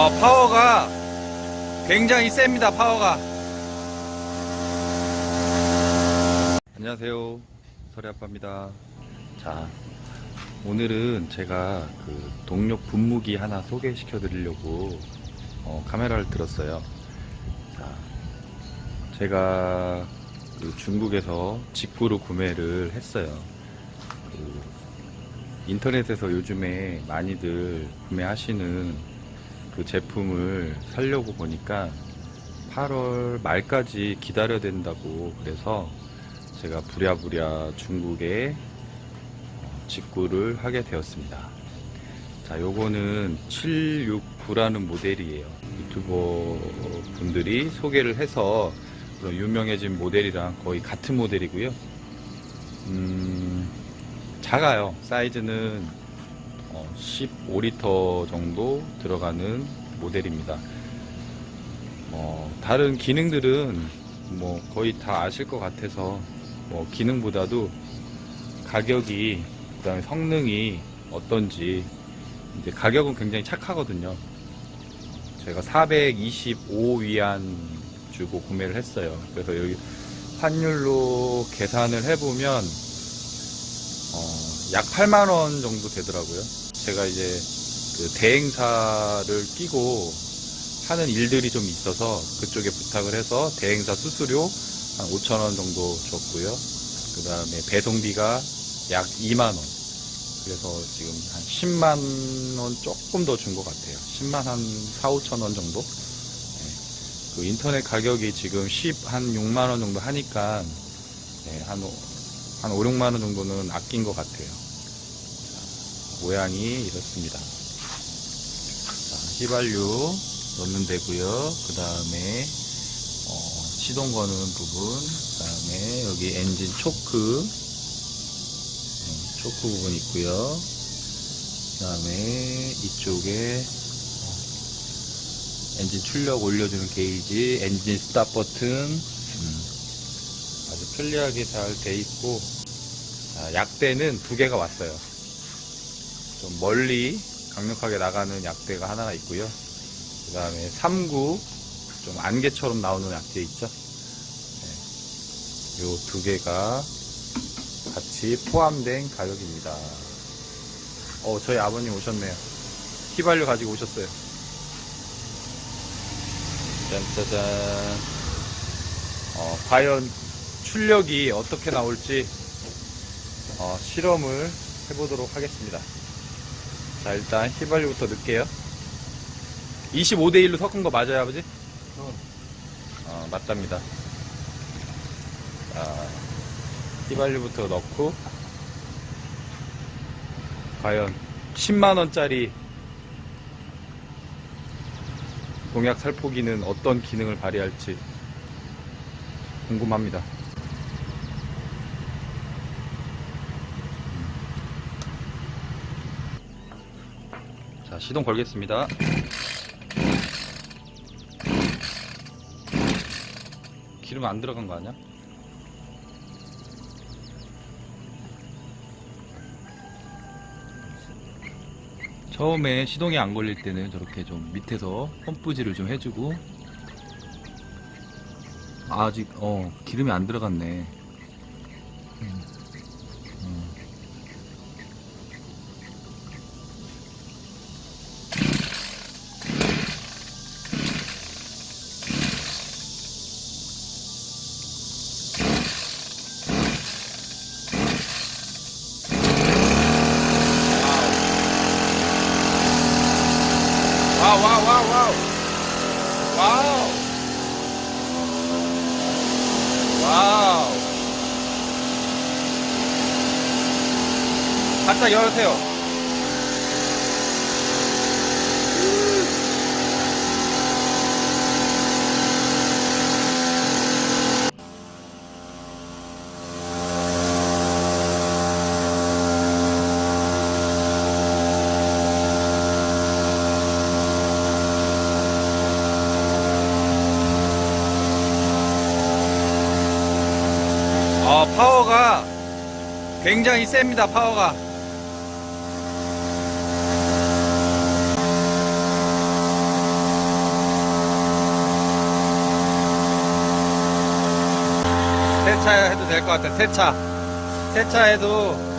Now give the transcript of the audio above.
어, 파워가 굉장히 셉니다, 파워가. 안녕하세요. 설이 아빠입니다. 자, 오늘은 제가 그 동력 분무기 하나 소개시켜 드리려고 어, 카메라를 들었어요. 자, 제가 그 중국에서 직구로 구매를 했어요. 그 인터넷에서 요즘에 많이들 구매하시는 그 제품을 사려고 보니까 8월 말까지 기다려야 된다고 그래서 제가 부랴부랴 중국에 어, 직구를 하게 되었습니다. 자, 요거는 769라는 모델이에요. 유튜버 분들이 소개를 해서 유명해진 모델이랑 거의 같은 모델이고요. 음, 작아요. 사이즈는 어, 15리터 정도 들어가는 모델입니다. 어, 다른 기능들은 뭐 거의 다 아실 것 같아서 뭐 기능보다도 가격이 그다음에 성능이 어떤지 이제 가격은 굉장히 착하거든요. 제가 425위안 주고 구매를 했어요. 그래서 여기 환율로 계산을 해보면 어, 약 8만 원 정도 되더라고요. 제가 이제 그 대행사를 끼고 하는 일들이 좀 있어서 그쪽에 부탁을 해서 대행사 수수료 한 5천 원 정도 줬고요. 그 다음에 배송비가 약 2만 원. 그래서 지금 한 10만 원 조금 더 준 것 같아요. 10만 한 4, 5천 원 정도? 네. 그 인터넷 가격이 지금 10, 한 6만 원 정도 하니까 네, 한, 오- 한 5, 6만 원 정도는 아낀 것 같아요. 자, 모양이 이렇습니다. 자, 휘발유 넣는 데고요. 그 다음에 어, 시동 거는 부분, 그 다음에 여기 엔진 초크, 음, 초크 부분 있고요. 그 다음에 이쪽에 어, 엔진 출력 올려주는 게이지, 엔진 스탑 버튼, 음, 아주 편리하게 잘 돼 있고, 자, 약대는 두 개가 왔어요. 좀 멀리 강력하게 나가는 약대가 하나가 있고요. 그 다음에 3구, 좀 안개처럼 나오는 약대 있죠? 네. 요두 개가 같이 포함된 가격입니다. 어, 저희 아버님 오셨네요. 휘발유 가지고 오셨어요. 짠짜잔. 어, 과연 출력이 어떻게 나올지 어, 실험을 해보도록 하겠습니다. 자, 일단 휘발유부터 넣을게요. 25대1로 섞은 거 맞아요, 아버지? 어, 맞답니다. 자, 휘발유부터 넣고, 과연 10만원짜리 공약 살포기는 어떤 기능을 발휘할지 궁금합니다. 시동 걸겠습니다. 기름 안 들어간 거 아니야? 처음에 시동이 안 걸릴 때는 저렇게 좀 밑에서 펌프질을 좀 해주고 아직 어 기름이 안 들어갔네 음. 음. 와우 와우 와우 와우. 와우. 와우. 바짝 열으세요 파워가 굉장히 셉니다. 파워가. 세차 해도 될 것 같아요. 세차. 세차해도